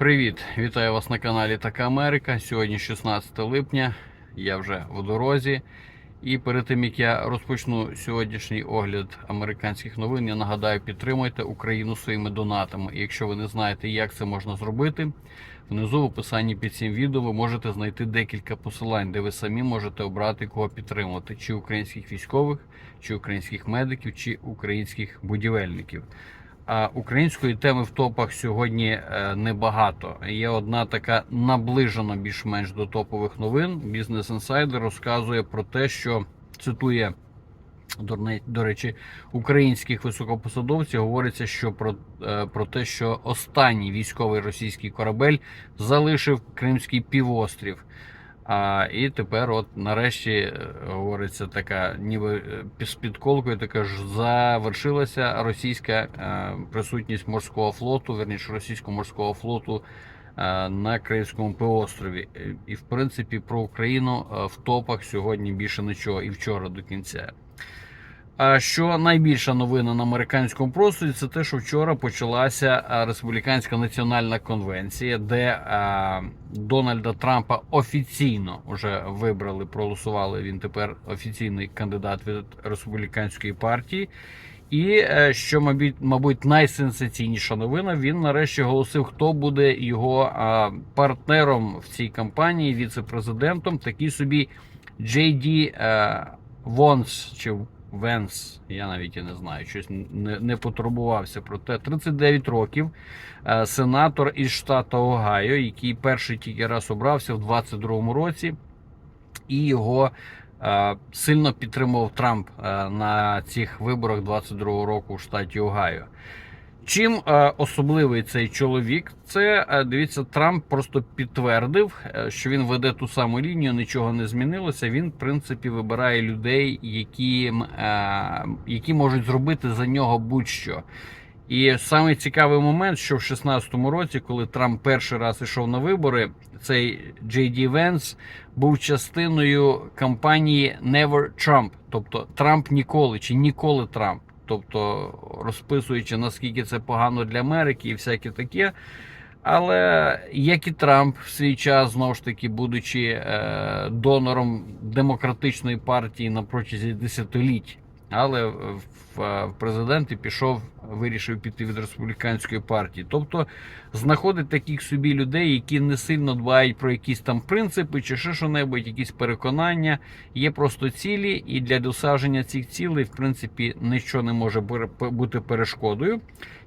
Привіт! Вітаю вас на каналі Така Америка. Сьогодні 16 липня. Я вже в дорозі. І перед тим як я розпочну сьогоднішній огляд американських новин, я нагадаю, підтримуйте Україну своїми донатами. І якщо ви не знаєте, як це можна зробити, внизу в описанні під цим відео ви можете знайти декілька посилань, де ви самі можете обрати кого підтримувати: чи українських військових, чи українських медиків, чи українських будівельників. Української теми в топах сьогодні е, небагато. Є одна така наближена більш-менш до топових новин. Бізнес інсайдер розказує про те, що цитує до речі, українських високопосадовців. Говориться, що про, е, про те, що останній військовий російський корабель залишив Кримський півострів. А, і тепер, от нарешті, е, говориться така, ніби е, з підколкою, така ж завершилася російська е, присутність морського флоту, верніше російського морського флоту е, на Кримському півострові. Е, І в принципі про Україну е, в топах сьогодні більше нічого, і вчора до кінця. А що найбільша новина на американському просторі, це те, що вчора почалася республіканська національна конвенція, де а, Дональда Трампа офіційно вже вибрали, проголосували. Він тепер офіційний кандидат від республіканської партії. І е, що, мабуть, мабуть, найсенсаційніша новина, він нарешті оголосив, хто буде його партнером в цій кампанії, віце-президентом, такий собі Джей Ді Вонс чи Венс, я навіть і не знаю, щось не, не потурбувався про те. 39 років, е, сенатор із штату Огайо, який перший тільки раз обрався в 22-му році, і його е, сильно підтримував Трамп е, на цих виборах 22-го року в штаті Огайо. Чим е, особливий цей чоловік? Це е, дивіться, Трамп просто підтвердив, е, що він веде ту саму лінію, нічого не змінилося. Він, в принципі, вибирає людей, які, які можуть зробити за нього будь-що. І саме цікавий момент, що в 16-му році, коли Трамп перший раз ішов на вибори, цей Джей Ді Венс був частиною кампанії Never Trump, тобто Трамп ніколи чи ніколи Трамп. Тобто розписуючи, наскільки це погано для Америки і всяке таке. Але як і Трамп в свій час, знову ж таки, будучи е, донором демократичної партії на протязі десятиліть, але в, президенти пішов, вирішив піти від республіканської партії. Тобто знаходить таких собі людей, які не сильно дбають про якісь там принципи чи ще що-небудь, якісь переконання. Є просто цілі, і для досадження цих цілей, в принципі, нічого не може бу- бути перешкодою.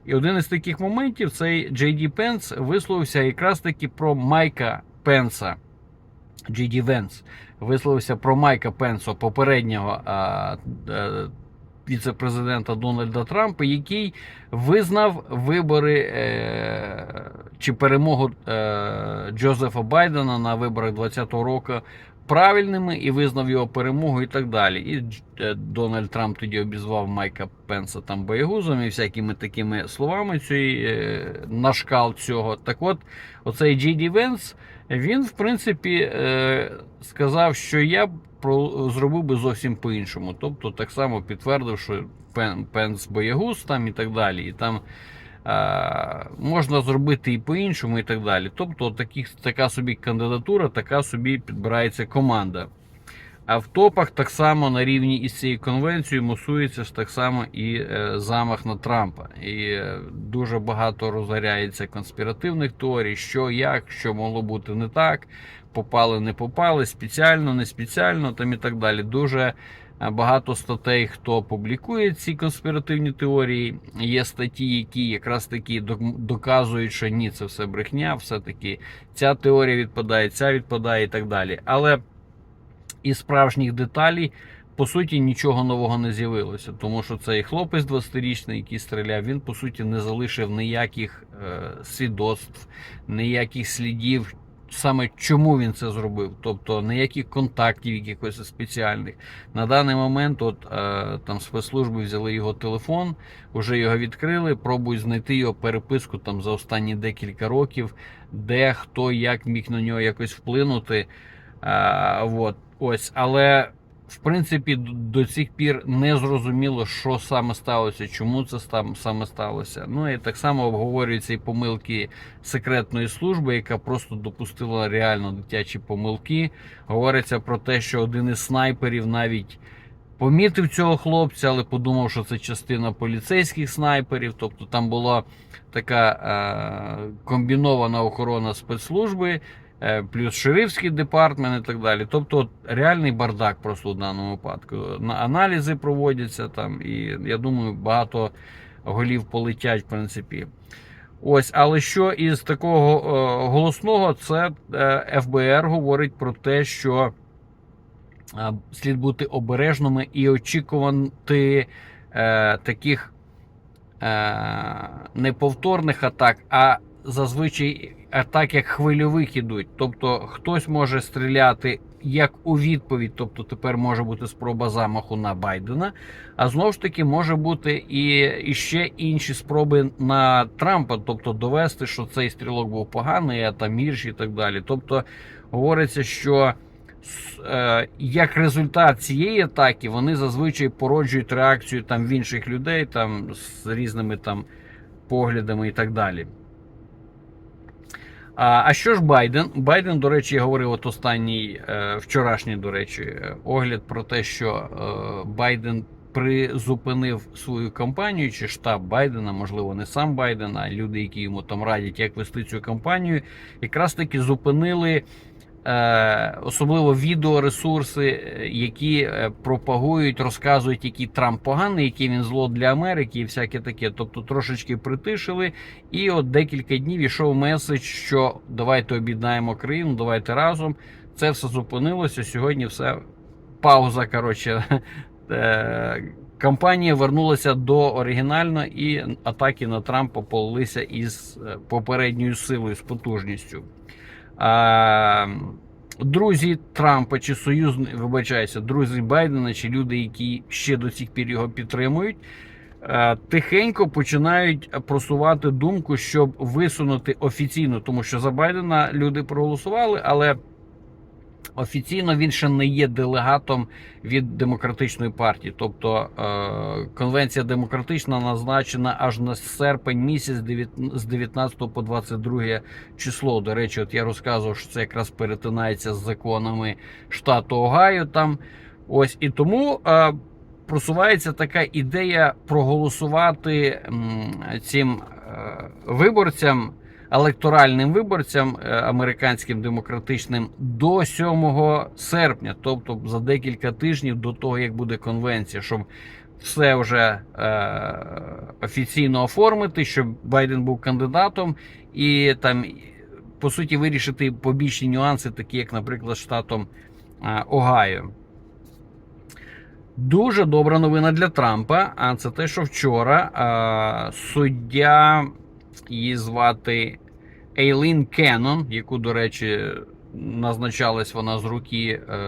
І один із таких моментів цей Джей Ді Пенс висловився якраз таки про Майка Пенса. Джей Венс висловився про Майка Пенсо, попереднього а, а, віце-президента Дональда Трампа, який визнав вибори е, чи перемогу е, Джозефа Байдена на виборах 2020 року правильними і визнав його перемогу і так далі. І е, Дональд Трамп тоді обізвав Майка Пенса там боєгузом і всякими такими словами цієї, е, на шкал цього. Так от, оцей Джей Ді Венс, він, в принципі, е, сказав, що я зробив би зовсім по-іншому. Тобто, так само підтвердив, що Пен, Пенс боєгуз там і так далі. І там можна зробити і по-іншому, і так далі. Тобто, таких, така собі кандидатура, така собі підбирається команда. А в топах так само на рівні із цією конвенцією мусується ж так само і е, замах на Трампа. І е, дуже багато розгоряється конспіративних теорій, що як, що могло бути не так, попали, не попали, спеціально, не спеціально, там і так далі. Дуже е, багато статей, хто публікує ці конспіративні теорії. Є статті, які якраз таки доказують, що ні, це все брехня, все-таки ця теорія відпадає, ця відпадає і так далі. Але із справжніх деталей, по суті, нічого нового не з'явилося. Тому що цей хлопець 20-річний, який стріляв, він по суті не залишив ніяких е, свідоцтв, ніяких слідів. Саме чому він це зробив, тобто ніяких контактів, якихось спеціальних. На даний момент, от е, там спецслужби взяли його телефон, вже його відкрили, пробують знайти його переписку там за останні декілька років, де хто як міг на нього якось вплинути. А, вот, ось, але в принципі, до цих пір не зрозуміло, що саме сталося, чому це стам- саме сталося. Ну і так само обговорюються і помилки секретної служби, яка просто допустила реально дитячі помилки. Говориться про те, що один із снайперів навіть помітив цього хлопця, але подумав, що це частина поліцейських снайперів. Тобто там була така е, комбінована охорона спецслужби, плюс шерифський департмент і так далі. Тобто, реальний бардак просто в даному випадку. На аналізи проводяться там, і я думаю, багато голів полетять, в принципі. Ось, але що із такого е, голосного, це е, ФБР говорить про те, що е, слід бути обережними і очікувати е, таких е, неповторних атак, а зазвичай атак як хвильових ідуть. Тобто хтось може стріляти як у відповідь, тобто тепер може бути спроба замаху на Байдена, а знову ж таки може бути і, і ще інші спроби на Трампа, тобто довести, що цей стрілок був поганий, а там гірший і так далі. Тобто говориться, що е, як результат цієї атаки вони зазвичай породжують реакцію там в інших людей, там з різними там поглядами і так далі. А, що ж Байден? Байден, до речі, говорив от останній е, вчорашній, до речі, огляд про те, що е, Байден призупинив свою кампанію, чи штаб Байдена, можливо, не сам Байден, а люди, які йому там радять, як вести цю кампанію, якраз таки зупинили. Е, особливо відеоресурси, е, які е, пропагують, розказують, який Трамп поганий, який він зло для Америки і всяке таке. Тобто трошечки притишили. І от декілька днів ішов меседж, що давайте об'єднаємо країну, давайте разом. Це все зупинилося. Сьогодні все пауза. Коротше, кампанія вернулася до оригінально, і атаки на Трампа полилися із попередньою силою, з потужністю. Друзі Трампа чи союзні, вибачаюся, друзі Байдена, чи люди, які ще до цих пір його підтримують, е, тихенько починають просувати думку, щоб висунути офіційно, тому що за Байдена люди проголосували, але офіційно він ще не є делегатом від демократичної партії. Тобто е, конвенція демократична назначена аж на серпень місяць з 19 по 22 число. До речі, от я розказував, що це якраз перетинається з законами штату Огайо. Там ось і тому. Е, Просувається така ідея проголосувати цим е, виборцям, електоральним виборцям е, американським демократичним до 7 серпня, тобто за декілька тижнів до того, як буде конвенція, щоб все вже е, офіційно оформити, щоб Байден був кандидатом, і там по суті вирішити побічні нюанси, такі як, наприклад, штатом е, Огайо. Дуже добра новина для Трампа. А це те, що вчора а, суддя її звати Ейлін Кеннон, яку, до речі, назначалась вона з руки е,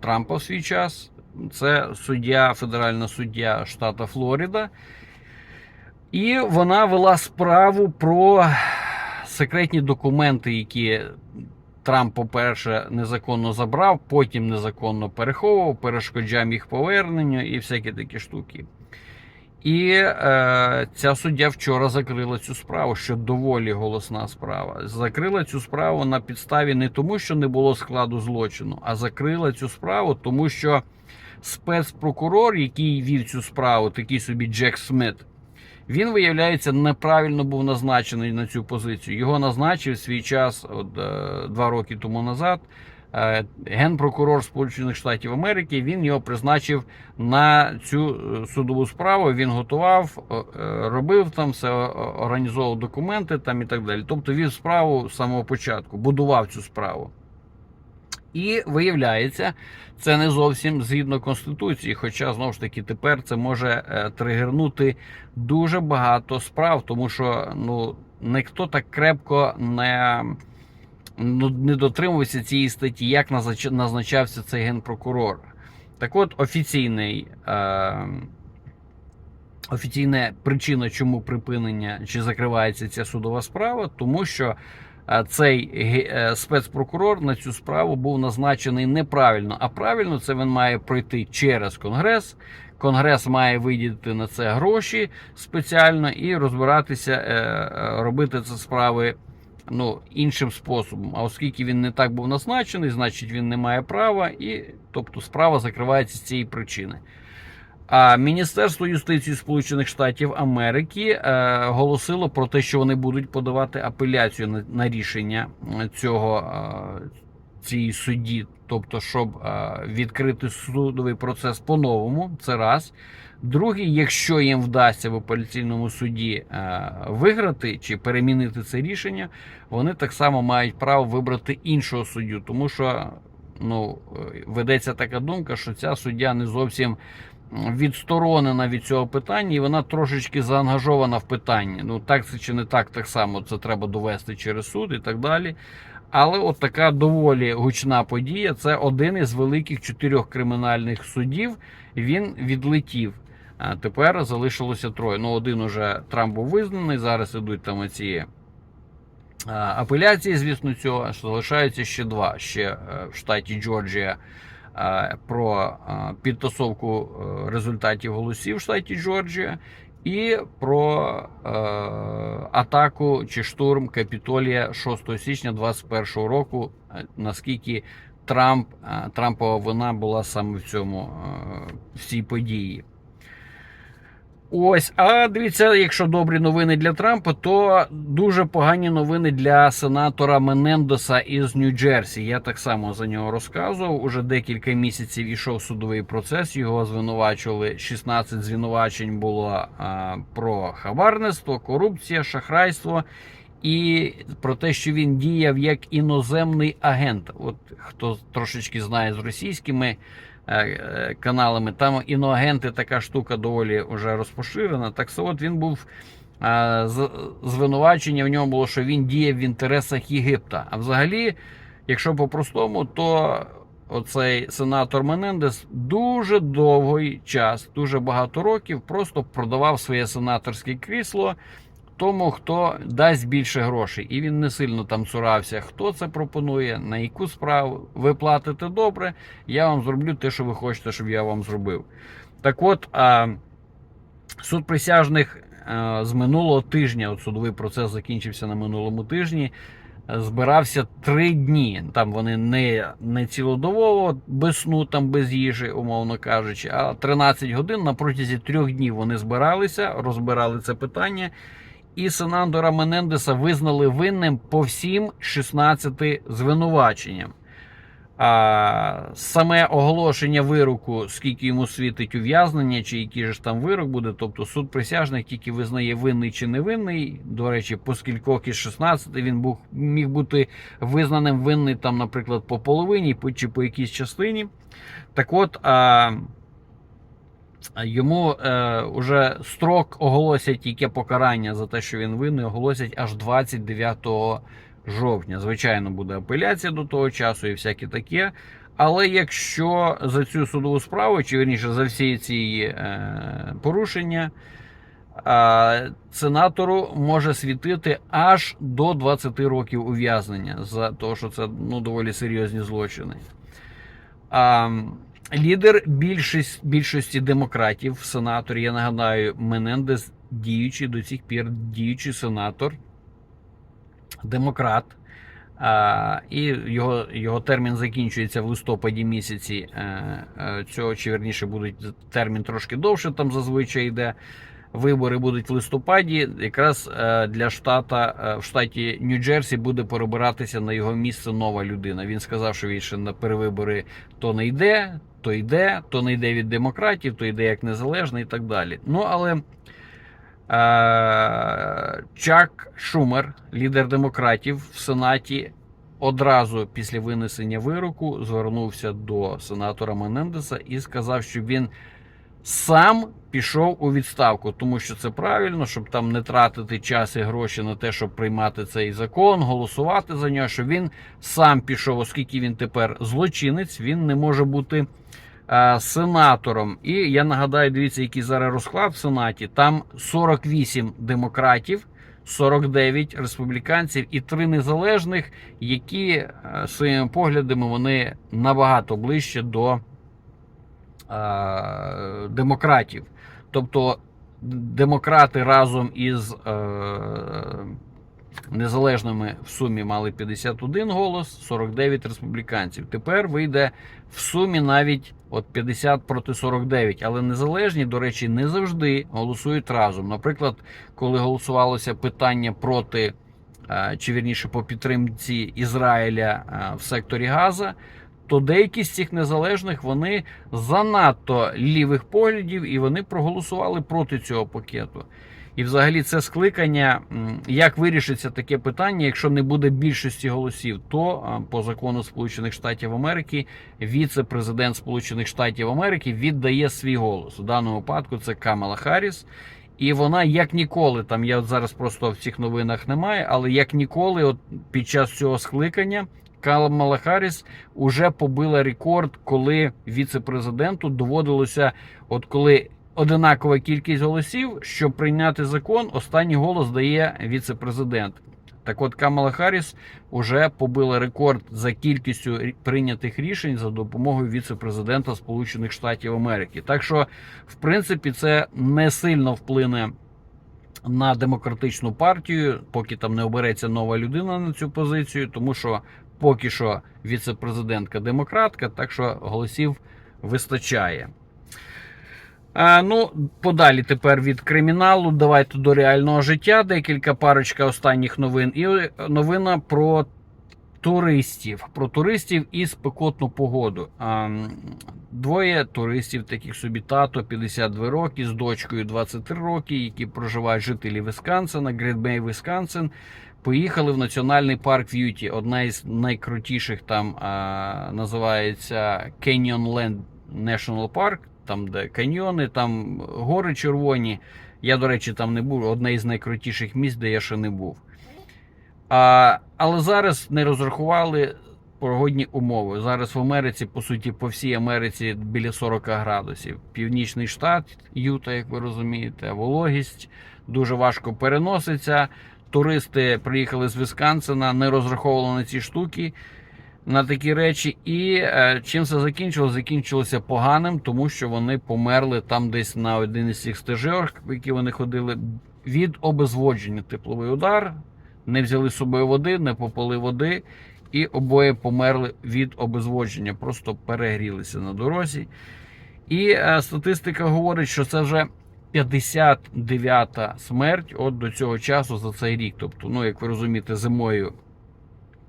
Трампа в свій час. Це суддя, федеральна суддя штата Флорида. І вона вела справу про секретні документи, які Трамп, по-перше, незаконно забрав, потім незаконно переховував, перешкоджав їх поверненню і всякі такі штуки. І е, ця суддя вчора закрила цю справу, що доволі голосна справа. Закрила цю справу на підставі не тому, що не було складу злочину, а закрила цю справу, тому що спецпрокурор, який вів цю справу, такий собі Джек Смит, він, виявляється, неправильно був назначений на цю позицію. Його назначив свій час, от, е, два роки тому назад, генпрокурор Сполучених Штатів Америки. Він його призначив на цю е, судову справу. Він готував, е, е, робив там все, організовував документи там і так далі. Тобто вів справу з самого початку, будував цю справу. І виявляється, це не зовсім згідно конституції. Хоча знову ж таки тепер це може е, тригернути дуже багато справ, тому що ну ніхто так крепко не, не дотримувався цієї статті, як назнач- назначався цей генпрокурор. Так от офіційний. Е, Офіційна причина, чому припинення чи закривається ця судова справа, тому що е, цей е, спецпрокурор на цю справу був назначений неправильно. А правильно це він має пройти через Конгрес. Конгрес має виділити на це гроші спеціально і розбиратися, е, робити це справи ну, іншим способом. А оскільки він не так був назначений, значить він не має права, і тобто справа закривається з цієї причини. А Міністерство юстиції Сполучених Штатів Америки е, голосило про те, що вони будуть подавати апеляцію на, рішення цього е, цієї судді, тобто, щоб е, відкрити судовий процес по-новому. Це раз. Другий, якщо їм вдасться в апеляційному суді е, виграти чи перемінити це рішення, вони так само мають право вибрати іншого суддю, тому що ну, е, ведеться така думка, що ця суддя не зовсім відсторонена від цього питання, і вона трошечки заангажована в питанні. Ну так це чи не так, так само це треба довести через суд і так далі. Але от така доволі гучна подія. Це один із великих чотирьох кримінальних судів. Він відлетів. А тепер залишилося троє. Ну, один уже Трамп був визнаний. Зараз ідуть там ці апеляції, звісно, цього. Залишаються ще два. Ще е, в штаті Джорджія е, про е, підтасовку результатів голосів в штаті Джорджія. І про е, атаку чи штурм Капітолія 6 січня 2021 року, е, наскільки Трамп, е, Трампова вина була саме в цьому е, в цій події. Ось, а дивіться, якщо добрі новини для Трампа, то дуже погані новини для сенатора Менендеса із Нью-Джерсі. Я так само за нього розказував. Уже декілька місяців ішов судовий процес. Його звинувачували. 16 звинувачень було а, про хабарництво, корупція, шахрайство і про те, що він діяв як іноземний агент. От хто трошечки знає з російськими каналами, там іноагенти така штука доволі вже розпоширена. Так от він був. е, Звинувачення в ньому було, що він діяв в інтересах Єгипта. А взагалі, якщо по-простому, то оцей сенатор Менендес дуже довгий час, дуже багато років, просто продавав своє сенаторське крісло тому, хто дасть більше грошей. І він не сильно там цурався, хто це пропонує, на яку справу. Ви платите добре, я вам зроблю те, що ви хочете, щоб я вам зробив. Так от, а, суд присяжних а, з минулого тижня, от судовий процес закінчився на минулому тижні. е, Збирався три дні. Там вони не, не цілодобово, без сну, там без їжі, умовно кажучи, а 13 годин на протязі трьох днів вони збиралися, розбирали це питання і сенатора Менендеса визнали винним по всім 16 звинуваченням. А саме оголошення вироку, скільки йому світить ув'язнення, чи який ж там вирок буде, тобто суд присяжних тільки визнає винний чи невинний. До речі, по скількох із 16 він був, міг бути визнаним винний, там, наприклад, по половині чи по якійсь частині. Так от. А, Йому е, уже строк оголосять яке покарання за те, що він винний, оголосять аж 29 жовтня. Звичайно, буде апеляція до того часу і всяке таке. Але якщо за цю судову справу, чи верніше за всі ці е, порушення, е, сенатору може світити аж до 20 років ув'язнення за те, що це ну, доволі серйозні злочини. А, лідер більшість, більшості демократів в сенаторі, я нагадаю, Менендес діючий до цих пір діючий сенатор, демократ. А, і його, його термін закінчується в листопаді місяці А, а, цього, чи верніше буде термін трошки довше, там зазвичай йде. Вибори будуть в листопаді. Якраз е, для штата е, в штаті Нью-Джерсі буде перебиратися на його місце нова людина. Він сказав, що він ще на перевибори то не йде, то йде, то не йде від демократів, то йде як незалежний і так далі. Ну але е, Чак Шумер, лідер демократів в Сенаті, одразу після винесення вироку звернувся до сенатора Менендеса і сказав, що він сам пішов у відставку, тому що це правильно, щоб там не тратити час і гроші на те, щоб приймати цей закон, голосувати за нього. Що він сам пішов, оскільки він тепер злочинець, він не може бути е, сенатором. І я нагадаю, дивіться, який зараз розклад в сенаті. Там 48 демократів, 49 республіканців і 3 незалежних, які е, своїми поглядами вони набагато ближче до демократів. Тобто демократи разом із е, незалежними в сумі мали 51 голос, 49 республіканців. Тепер вийде в сумі навіть от 50 проти 49. Але незалежні, до речі, не завжди голосують разом. Наприклад, коли голосувалося питання проти. е, Чи вірніше по підтримці Ізраїля е, в секторі Газа, то деякі з цих незалежних вони занадто лівих поглядів і вони проголосували проти цього пакету. І взагалі це скликання, як вирішиться таке питання, якщо не буде більшості голосів, то по закону Сполучених Штатів Америки віце-президент Сполучених Штатів Америки віддає свій голос. У даному випадку це Камала Харріс. І вона як ніколи, там я зараз просто в цих новинах немає, але як ніколи, от під час цього скликання Камала Харріс уже побила рекорд, коли віце-президенту доводилося, от коли одинакова кількість голосів, щоб прийняти закон, останній голос дає віце-президент. Так от Камала Харріс уже побила рекорд за кількістю прийнятих рішень за допомогою віце-президента Сполучених Штатів Америки. Так що, в принципі, це не сильно вплине на демократичну партію, поки там не обереться нова людина на цю позицію, тому що поки що віце-президентка демократка, так що голосів вистачає. А, ну, подалі тепер від криміналу. Давайте до реального життя. Декілька парочка останніх новин. І е, новина про туристів. Про туристів і спекотну погоду. А, двоє туристів, таких собі тато, 52 роки, з дочкою 23 роки, які проживають жителі Висконсина, Грідбей, Висконсин. Поїхали в національний парк В'юті. Одна із найкрутіших там а, називається Canyonland National Park, там де каньйони, там гори червоні. Я, до речі, там не був. Одне із найкрутіших місць, де я ще не був. А, але зараз не розрахували погодні умови. Зараз в Америці, по суті, по всій Америці біля 40 градусів. Північний штат, Юта, як ви розумієте, вологість дуже важко переноситься. Туристи приїхали з Вісконсина, не розраховували на ці штуки, на такі речі. І е, чим це закінчилося? Закінчилося поганим, тому що вони померли там десь на один із цих стежок, в які вони ходили, від обезводження. Тепловий удар, не взяли з собою води, не попили води, і обоє померли від обезводження, просто перегрілися на дорозі. І е, статистика говорить, що це вже 59-та смерть от до цього часу за цей рік. Тобто, ну як ви розумієте, зимою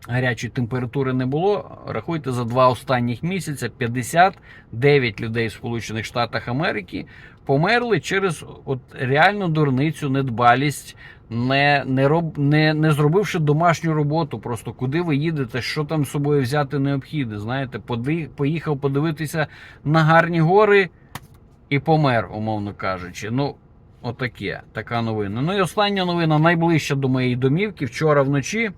гарячої температури не було. Рахуйте за два останніх місяця 59 людей в Сполучених Штатах Америки померли через от реальну дурницю, недбалість, не, не, роб, не, не зробивши домашню роботу. Просто куди ви їдете, що там з собою взяти необхідне. Знаєте, поди- поїхав подивитися на гарні гори і помер, умовно кажучи. Ну, отаке, така новина. Ну і остання новина, найближча до моєї домівки. Вчора вночі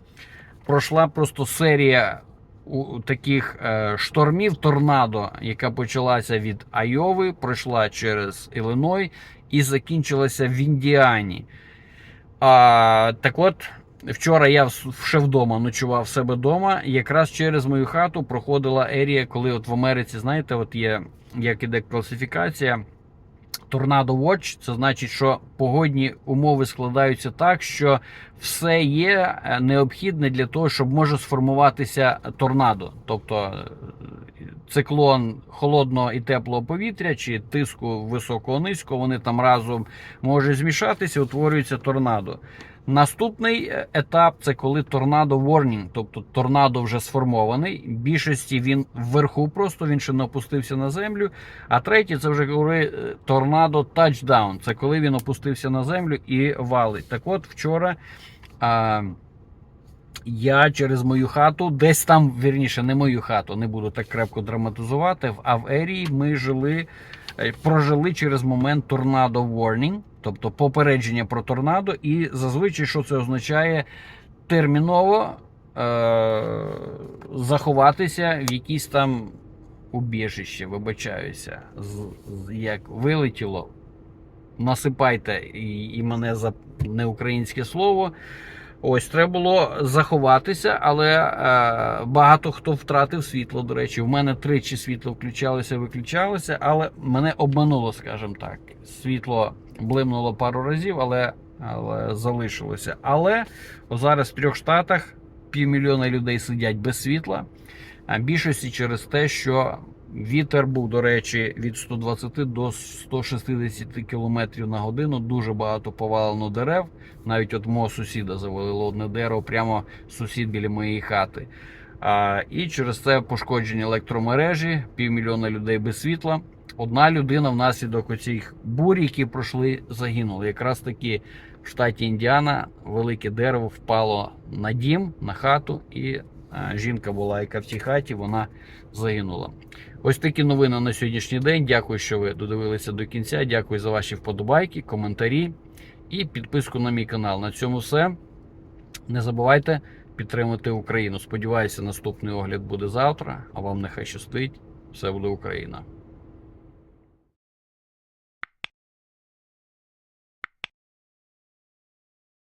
пройшла просто серія у таких е, штормів торнадо, яка почалася від Айови, пройшла через Іллиной і закінчилася в Індіані. А, так от, вчора я ще вдома ночував себе вдома. Якраз через мою хату проходила ерія, коли от в Америці, знаєте, от є як іде класифікація. Торнадо Watch, це значить, що погодні умови складаються так, що все є е, необхідне для того, щоб може сформуватися торнадо, тобто е, циклон холодного і теплого повітря, чи тиску високого низького, вони там разом можуть змішатися, утворюється торнадо. Наступний е, етап це коли торнадо warning, тобто торнадо вже сформований. В більшості він вверху, просто він ще не опустився на землю. А третій це вже коли е, торнадо touchdown, це коли він опустився на землю і валить. Так от вчора. А, я через мою хату, десь там, вірніше, не мою хату, не буду так крепко драматизувати. В ерії ми жили, е, прожили через момент торнадо warning, тобто попередження про торнадо. І зазвичай, що це означає, терміново е- заховатися в якісь там убіжище, вибачаюся, з, з, як вилетіло. насипайте і, і мене за неукраїнське слово. Ось треба було заховатися, але е, багато хто втратив світло. До речі, в мене тричі світло включалося, виключалося, але мене обмануло, скажімо так. Світло блимнуло пару разів, але, але залишилося. Але зараз в трьох штатах півмільйона людей сидять без світла. А більшості через те, що вітер був, до речі, від 120 до 160 км на годину. Дуже багато повалено дерев. Навіть от мого сусіда завалило одне дерево, прямо сусід біля моєї хати. А, і через це пошкоджені електромережі, півмільйона людей без світла. Одна людина внаслідок оцих бурь, які пройшли, загинула. Якраз таки в штаті Індіана велике дерево впало на дім, на хату, і а, жінка була, яка в цій хаті, вона загинула. Ось такі новини на сьогоднішній день. Дякую, що ви додивилися до кінця. Дякую за ваші вподобайки, коментарі і підписку на мій канал. На цьому все. Не забувайте підтримати Україну. Сподіваюся, наступний огляд буде завтра. А вам нехай щастить. Все буде Україна.